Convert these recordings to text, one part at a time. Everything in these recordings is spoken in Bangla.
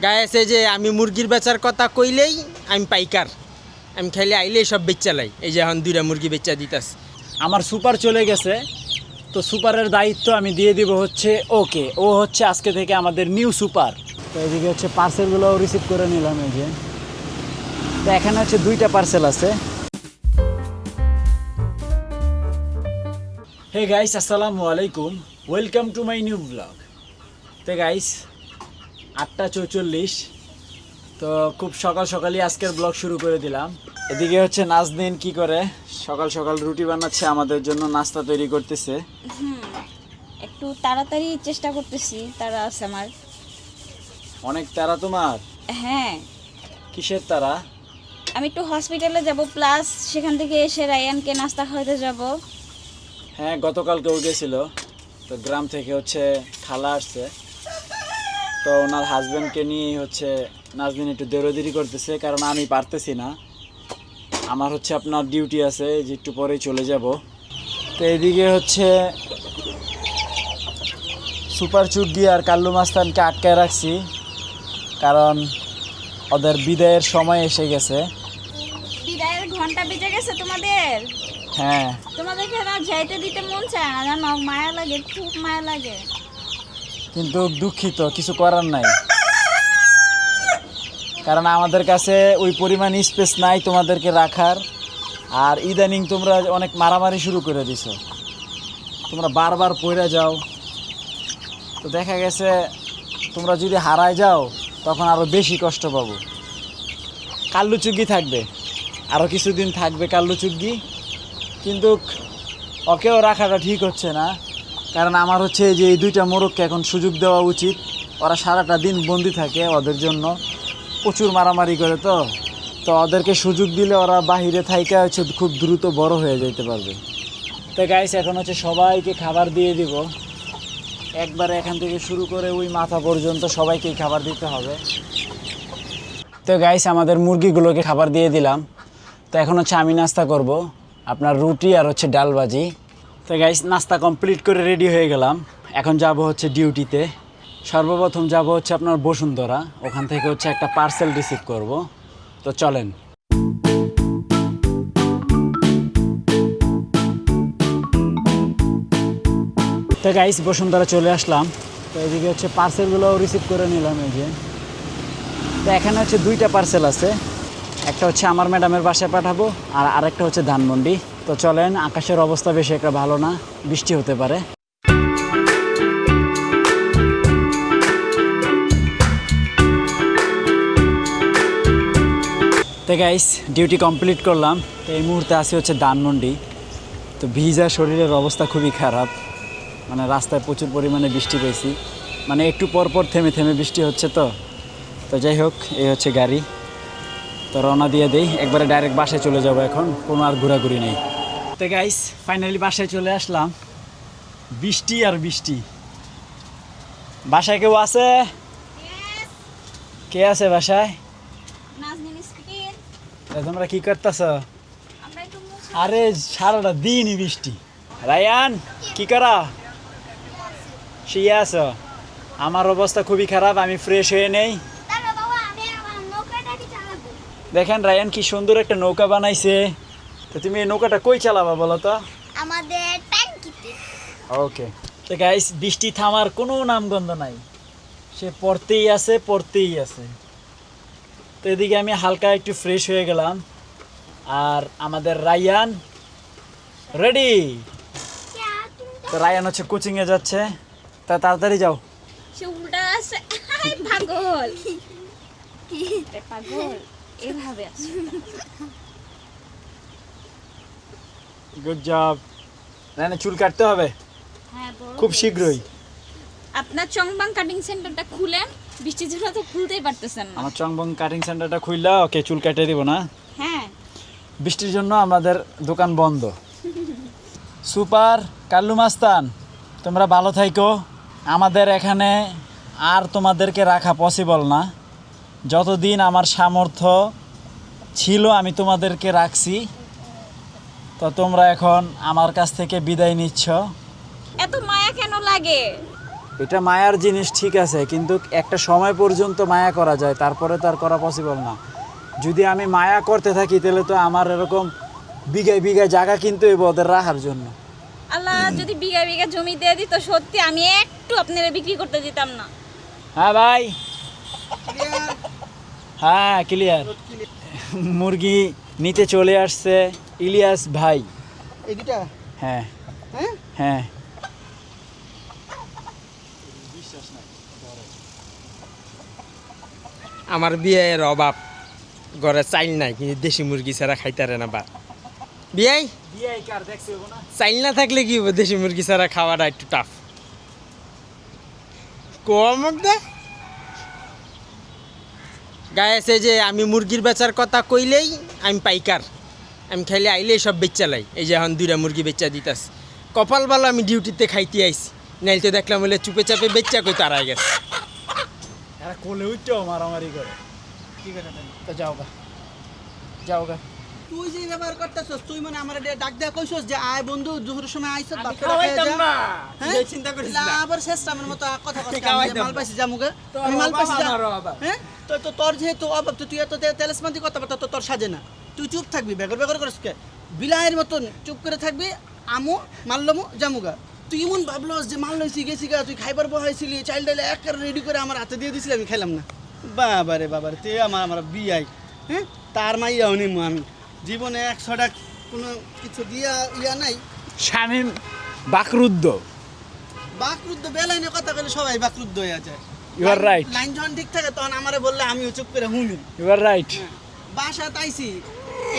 গায়ে আছে যে আমি মুরগির বেচার কথা কইলেই আমি পাইকার। আমি খাইলে আইলেই সব বেচা লাই। এই যে এখন দুইটা মুরগি বেচা দিতাস আমার সুপার চলে গেছে। তো সুপারের দায়িত্ব আমি দিয়ে দিব হচ্ছে ওকে। ও হচ্ছে আজকে থেকে আমাদের নিউ সুপার। তো এদিকে হচ্ছে পার্সেলগুলো রিসিভ করে নিলাম এই যে। তো এখানে হচ্ছে দুইটা পার্সেল আছে। হে গাইস আসসালামু আলাইকুম। Welcome to my new blog তো গাইস আটটা চৌচল্লিশ। তো খুব সকাল সকালই আজকের ব্লগ শুরু করে দিলাম। এদিকে হচ্ছে নাজদিন কি করে? সকাল সকাল রুটি বানাচ্ছে আমাদের জন্য নাস্তা তৈরি করতেছে। একটু তাড়াতাড়ি চেষ্টা করতেছি তারা আছে আমার। অনেক তারা তোমার? হ্যাঁ। কিসের তারা আমি একটু হসপিটালে যাব প্লাস সেখান থেকে এসে রায়ানকে নাস্তা খাওয়াতে যাব। হ্যাঁ গতকালকে ও গেছিল। তো গ্রাম থেকে হচ্ছে খালা আসছে। তো ওনার হাজব্যান্ডকে নিয়ে হচ্ছে নাজদিন একটু দেরোদেরি করতেছে কারণ আমি পারতেছি না। আমার হচ্ছে আপনার ডিউটি আছে যে একটু পরেই চলে যাব। তো এদিকে হচ্ছে সুপার চুটগি আর কাল্লু মাস্তানকে আটকায় রাখছি কারণ ওদের বিদায়ের সময় এসে গেছে। বিদায়ের ঘণ্টা বেজে গেছে তোমাদের? হ্যাঁ। তোমাদেরকে যাইতে দিতে মন চায় না জানো? মায়া লাগে খুব মায়া লাগে। কিন্তু দুঃখিত, কিছু করার নাই। কারণ আমাদের কাছে ওই পরিমাণ স্পেস নাই তোমাদেরকে রাখার, আর ইদানিং তোমরা অনেক মারামারি শুরু করে দিছো। তোমরা বারবার পড়ে যাও। তো দেখা গেছে, তোমরা যদি হারায় যাও, তখন আরও বেশি কষ্ট পাবো। কাল্লু চুগ্গি থাকবে। আরও কিছুদিন থাকবে কাল্লু চুগ্গি। কিন্তু ওকেও রাখাটা ঠিক হচ্ছে না। কারণ আমার হচ্ছে যে এই দুইটা মোরগকে এখন সুযোগ দেওয়া উচিত। ওরা সারাটা দিন বন্দি থাকে ওদের জন্য। প্রচুর মারামারি করে তো। তো ওদেরকে সুযোগ দিলে ওরা বাহিরে থাইকা হচ্ছে খুব দ্রুত বড় হয়ে যেতে পারবে। তো গাইস এখন হচ্ছে সবাইকে খাবার দিয়ে দিব। একবারে এখান থেকে শুরু করে ওই মাথা পর্যন্ত সবাইকেই খাবার দিতে হবে। তো গাইস আমাদের মুরগিগুলোকে খাবার দিয়ে দিলাম। তো এখন হচ্ছে আমি নাস্তা করব। আপনার রুটি আর হচ্ছে ডাল ভাজি। তো গাইস নাস্তা কমপ্লিট করে রেডি হয়ে গেলাম। এখন যাব হচ্ছে ডিউটিতে সর্বপ্রথম যাব হচ্ছে আপনার বসুন্ধরা। ওখান থেকে হচ্ছে একটা পার্সেল রিসিভ করব। তো চলেন। তো গাইস বসুন্ধরা চলে আসলাম। তো এদিকে হচ্ছে পার্সেলগুলো রিসিভ করে নিলাম এই যে। তো এখানে হচ্ছে দুইটা পার্সেল আছে। একটা হচ্ছে আমার ম্যাডামের বাসায় পাঠাবো, আর আরেকটা হচ্ছে ধানমন্ডি। তো চলেন, আকাশের অবস্থা বেশি একটা ভালো না, বৃষ্টি হতে পারে। তো গাইস ডিউটি কমপ্লিট করলাম। তো এই মুহূর্তে আসি হচ্ছে ধানমন্ডি। তো ভিজা শরীরের অবস্থা খুবই খারাপ। মানে রাস্তায় প্রচুর পরিমাণে বৃষ্টি পেয়েছি। মানে একটু পর পর থেমে থেমে বৃষ্টি হচ্ছে তো। তো যাই হোক, এই হচ্ছে গাড়ি। তো রওনা দিয়ে দেই। একবারে ডাইরেক্ট বাসে চলে যাব এখন। কোনো আর ঘোরাঘুরি নেই। তো গাইস ফাইনালি বাসায় চলে আসলাম। বৃষ্টি আর বৃষ্টি। বাসায় কেউ আছে? কে আছে বাসায়? তোমরা কি করতেছ? আরে সারাটা দিনই বৃষ্টি। রায়ান কি করা? শুয়ে আছো? আমার অবস্থা খুবই খারাপ আমি ফ্রেশ হয়ে নেই। দেখেন রায়ান কি সুন্দর একটা নৌকা বানাইছে। তো তুমি এই নৌকাটা কই চালাবা বলো তো? আমাদের ট্যাঙ্কিতে। ওকে তো গাইস বৃষ্টি থামার কোনো নামগন্ধ নাই। সে পড়তেই আছে পড়তেই আছে। তো এদিকে আমি হালকা একটু ফ্রেশ হয়ে গেলাম। আর আমাদের রায়ান রেডি তো রায়ান হচ্ছে কোচিংয়ে যাচ্ছে। তা তাড়াতাড়ি যাও। পাগল। এভাবে আছে। গুড জব রায়ানের চুল কাটতে হবে। হ্যাঁ খুব শীঘ্রই। আপনার চংবাং কাটিং সেন্টারটা খুলেন বৃষ্টির জন্য তো খুলতেই পারতেছেন না। আমার চংবং কাটিং সেন্টারটা খুললা ওকে চুল কাটিয়ে দিব না। হ্যাঁ। বৃষ্টির জন্য আমাদের দোকান বন্ধ। সুপার কাল্লু মাস্তান তোমরা ভালো থাইকো। আমাদের এখানে আর তোমাদেরকে রাখা পসিবল না। যতদিন আমার সামর্থ্য ছিল আমি তোমাদেরকে রাখছি। তো তোমরা এখন আমার কাছ থেকে বিদায় নিচ্ছ। এত মায়া কেন লাগে? এটা মায়ার জিনিস ঠিক আছে কিন্তু একটা সময় পর্যন্ত মায়া করা যায় তারপরে তো আর করা পসিবল না। যদি আমি মায়া করতে থাকি তাহলে তো আমার এরকম বিঘায় বিঘায় জায়গা কিনতে হইব ওদের রাখার জন্য। আল্লাহ যদি বিঘা বিঘা জমি দিয়ে দিত সত্যি আমি একটু আপনারা বিক্রি করতে দিতাম না। হ্যাঁ ভাই। হ্যাঁ ক্লিয়ার মুরগি নিতে চলে আসছে। ইলিয়াস ভাই। এই দুটা হ্যাঁ। হ্যাঁ? হ্যাঁ। আমার বিয়ের অভাব। ঘরে চাইল নাই কিন্তু দেশি মুরগি ছাড়া খাইতারে না বা। বিয়াই? চাইল না থাকলে কি হব দেশি মুরগি ছাড়া খাওয়াটা একটু টাফ কম দে। গায়ে আছে যে আমি মুরগির বেচার কথা কইলেই আমি পাইকার। আমি খাইলে আইলেই সব বেচা লাই। এই যে এখন দুইটা মুরগি বেচা দিতাস কপাল ভালো আমি ডিউটিতে খাইতে আইছি। নাইলে তো দেখলাম বলে চুপে চাপে বেচা কই তারাই গেছে। এরা কোলে উঠতেও মারামারি করে। তো যাও গা। যাও গা। তুই যে ব্যবহার করতেছস তুই মানে আমার ডাক দেয়া কইছস যে আয় বন্ধু দুপুরের সময় আইছস না। হ্যাঁ? চিন্তা করিস না। আবার শেষ আমার মতো কথা কথা মাল। পাইছি জামুকে আমি মাল পাইছি যা- হ্যাঁ? তো তো তোর যেহেতু অভাব তো তুই এত তেলেসমান্তি কথা বার্তা তো তোর সাজে না। তুই চুপ থাকবি বেগর বেগর করিস কে? বিলায়ের মতন চুপ করে থাকবি আমু মারলমু জামুগা। তুই এমন ভাবলস যে মাল লইছি গেছি গা তুই খাইবার বহাইছিলি চাইল্ড ডাইলে এক রেডি করে আমার হাতে দিয়ে দিছিলি আমি খাইলাম না। বাবারে বাবারে তুই আমার আমার বিয়াই হ্যাঁ? তার মাইয়া উনি মান জীবনে একশো টাকা কোনো কিছু দিয়া ইয়া নাই। শামীম বাকরুদ্ধ। বাকরুদ্ধ বেলাইনে কথা বলে সবাই বাকরুদ্ধ হয়ে যায়। You are right. লাইন যখন ঠিক থাকে তখন আমারে বললে আমিও চুপ করে হুমি ইউ আর রাইট বাসা তাইছি।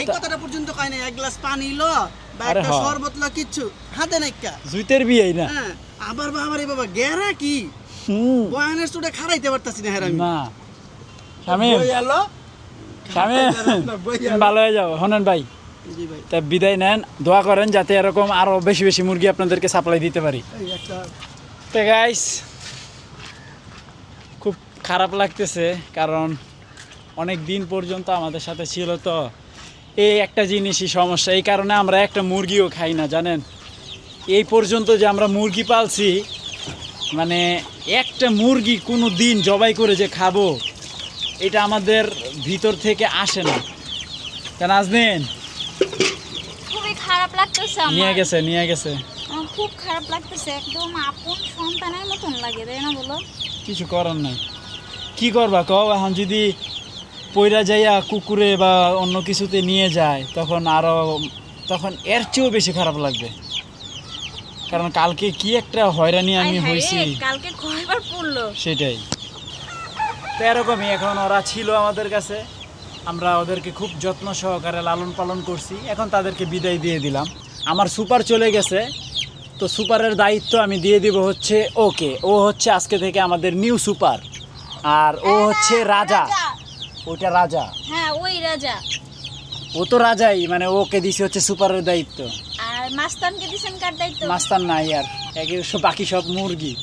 এই কথাটা পর্যন্ত কয় না এক গ্লাস পানি লো বা একটা হ্যাঁ। শরবত লো কিচ্ছু। হাতে নাইকা। জুইতের বিয়েই না। হ্যাঁ আবার বাবারে বাবা গেরা কি? বয়ানের চুটে খারাইতে পারতাছি না হেরামি। না। শামীম। বই এলো শামীম ভালো হয়ে যাও। হনেন ভাই তা বিদায় নেন। দোয়া করেন যাতে এরকম আরও বেশি বেশি মুরগি আপনাদেরকে সাপ্লাই দিতে পারি। তো গাইস খুব খারাপ লাগতেছে কারণ অনেক দিন পর্যন্ত আমাদের সাথে ছিল তো। এই একটা জিনিসই সমস্যা এই কারণে আমরা একটা মুরগিও খাই না জানেন? এই পর্যন্ত যে আমরা মুরগি পালছি মানে একটা মুরগি কোনো দিন জবাই করে যে খাব এটা আমাদের ভিতর থেকে আসে না। কেন আসবেন খুবই খারাপ লাগতেছে নিয়ে গেছে নিয়ে গেছে। আমার খুব খারাপ লাগতেছে একদম আপন সন্তানের মতন লাগে তাই না বলো? কিছু করার নাই। কি করবা কও এখন যদি পয়রা যাইয়া কুকুরে বা অন্য কিছুতে নিয়ে যায় তখন আরও তখন এর চেয়েও বেশি খারাপ লাগবে। কারণ কালকে কি একটা হয়রানি আমি হয়েছি কালকে কয়বার পড়ল? সেটাই। তো এরকমই এখন ওরা ছিল আমাদের কাছে। আমরা ওদেরকে খুব যত্ন সহকারে লালন পালন করছি। এখন তাদেরকে বিদায় দিয়ে দিলাম। আমার সুপার চলে গেছে। তো সুপারের দায়িত্ব আমি দিয়ে দিব হচ্ছে ওকে। ও হচ্ছে আজকে থেকে আমাদের নিউ সুপার। আর ও হচ্ছে রাজা। ওটা রাজা। হ্যাঁ ওই রাজা। ও তো রাজাই মানে ওকে দিছে হচ্ছে সুপারের দায়িত্ব। আর মাস্তানকে দিছেন কার দায়িত্ব? মাস্তান নাই আর একে বাকি সব মুরগি।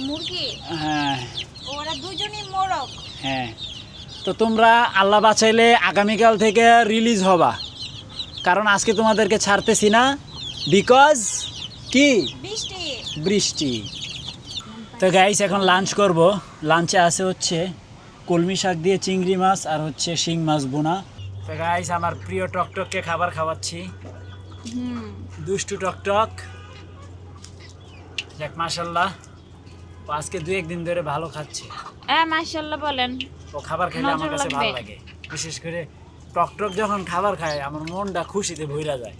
মুরগি? হ্যাঁ। ওরা দুজনই মোরগ। হ্যাঁ। তো তোমরা আল্লাহ বাঁচাইলে আগামীকাল থেকে রিলিজ হবা। কারণ আজকে তোমাদেরকে ছাড়তেছি না বিকজ কি? বৃষ্টি। বৃষ্টি। তো গাইস এখন লাঞ্চ করব। লাঞ্চে আছে হচ্ছে কলমি শাক দিয়ে চিংড়ি মাছ আর হচ্ছে শিং মাছ বোনা। তো গাইস আমার প্রিয় টকটককে খাবার খাওয়াচ্ছি। দুষ্টু টকটক। যাক মাশাল্লাহ। আজকে দু একদিন ধরে ভালো খাচ্ছে। হ্যাঁ মাশাল্লাহ বলেন। ও খাবার খেলে আমার কাছে ভালো লাগে। বিশেষ করে টক টক যখন খাবার খায় আমার মনটা খুশিতে ভইরা যায়।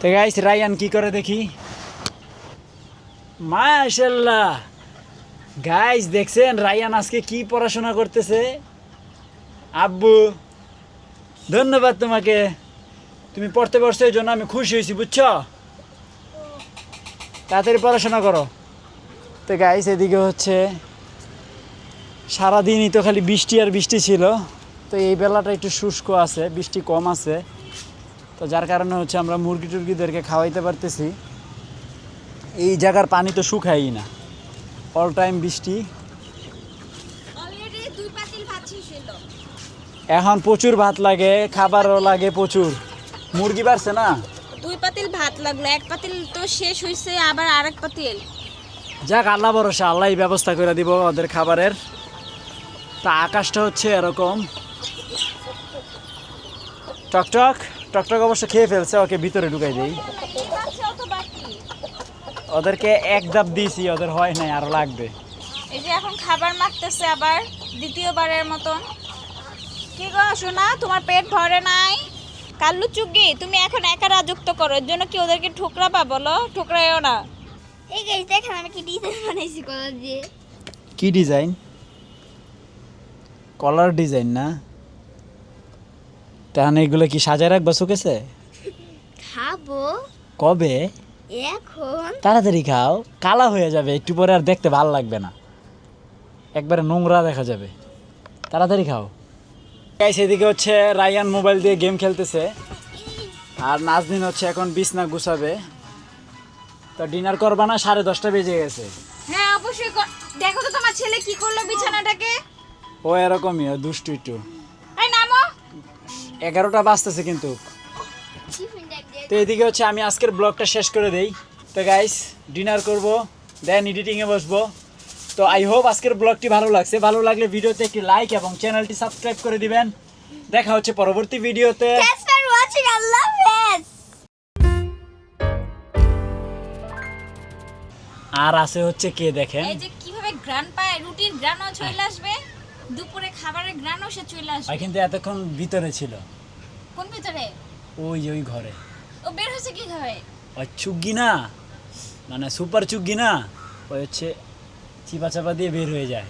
তো গাইস রায়ান কি করে দেখি? মাশাল্লাহ! গাইস দেখছেন? রায়ান আজকে কি পড়াশোনা করতেছে? আব্বু, ধন্যবাদ তোমাকে। তুমি পড়তে পারছ এই জন্য আমি খুশি হয়েছি, বুঝছ? তাড়াতাড়ি পড়াশোনা করো। তো গাইস এদিকে হচ্ছে, সারাদিনই তো খালি বৃষ্টি আর বৃষ্টি ছিল। তো এই বেলাটা একটু শুষ্ক আছে, বৃষ্টি কম আছে। তো যার কারণে হচ্ছে আমরা মুরগি টুরগিদেরকে খাওয়াইতে পারতেছি। এই জায়গার পানি তো শুকাই না। অল টাইম বৃষ্টি এখন প্রচুর ভাত লাগে খাবারও লাগে প্রচুর। মুরগি বাড়ছে না? দুই পাতিল ভাত লাগল এক পাতিল তো শেষ হয়েছে আবার আরেক পাতিল। যাক আল্লাহ ভরসা আল্লাহ ব্যবস্থা করে দিব ওদের খাবারের। তা আকাশটা হচ্ছে এরকম। টকটক টকটক অবশ্য খেয়ে ফেলছে ওকে ভিতরে ঢুকাই দিই। বাকি ওদেরকে এক ধাপ দিয়েছি ওদের হয় নাই আরও লাগবে। এই যে এখন খাবার মাখতেছে আবার দ্বিতীয়বারের মতন। কি গো শোনা তোমার পেট ভরে নাই? কাল্লু চুগি তুমি এখন একা রাজত্ব করো এর জন্য কি ওদেরকে ঠোকরাবা বলো? ঠোকরাইও না। এই গাইস দেখেন আমি কি ডিজাইন বানাইছি কলার দিয়ে। কি ডিজাইন কলার ডিজাইন না? তাহলে এগুলো কি সাজায় রাখবা শুকেছে খাব। কবে? এখন তাড়াতাড়ি খাও কালা হয়ে যাবে একটু পরে আর দেখতে ভালো লাগবে না। একবারে নোংরা দেখা যাবে। তাড়াতাড়ি খাও। গাইস এদিকে হচ্ছে রায়ান মোবাইল দিয়ে গেম খেলতেছে। আর নাজদিন হচ্ছে এখন বিছনা গুছাবে। তো ডিনার করবা না? সাড়ে দশটা বেজে গেছে। হ্যাঁ অবশ্যই দেখো তো তোমার ছেলে কি করল বিছানাটাকে। ও এরকমই ও দুষ্টু একটু। নামো। এগারোটা বাজতেছে কিন্তু। তো এদিকে হচ্ছে আমি আজকের ব্লগটা শেষ করে দেই। তো গাইস ডিনার করব দেন এডিটিংয়ে বসবো। তো আই হোপ আজকের ব্লগটি ভালো লাগছে। ভালো লাগলে ভিডিওতে একটি লাইক এবং চ্যানেলটি সাবস্ক্রাইব করে দিবেন। দেখা হচ্ছে পরবর্তী ভিডিওতে. আর আছে হচ্ছে কে দেখেন? এই যে কীভাবে গ্রান পায় রুটির গ্রানও চলে আসবে দুপুরে খাবারের গ্রানও সে চলে আসবে। কিন্তু এতক্ষণ ভিতরে ছিল। কোন ভিতরে? ওই যে ওই ঘরে। বের হয়েছে কীভাবে? ওই চুগ্গি না মানে সুপার চুগ্গি না ওই হচ্ছে চিপা চাপা দিয়ে বের হয়ে যায়।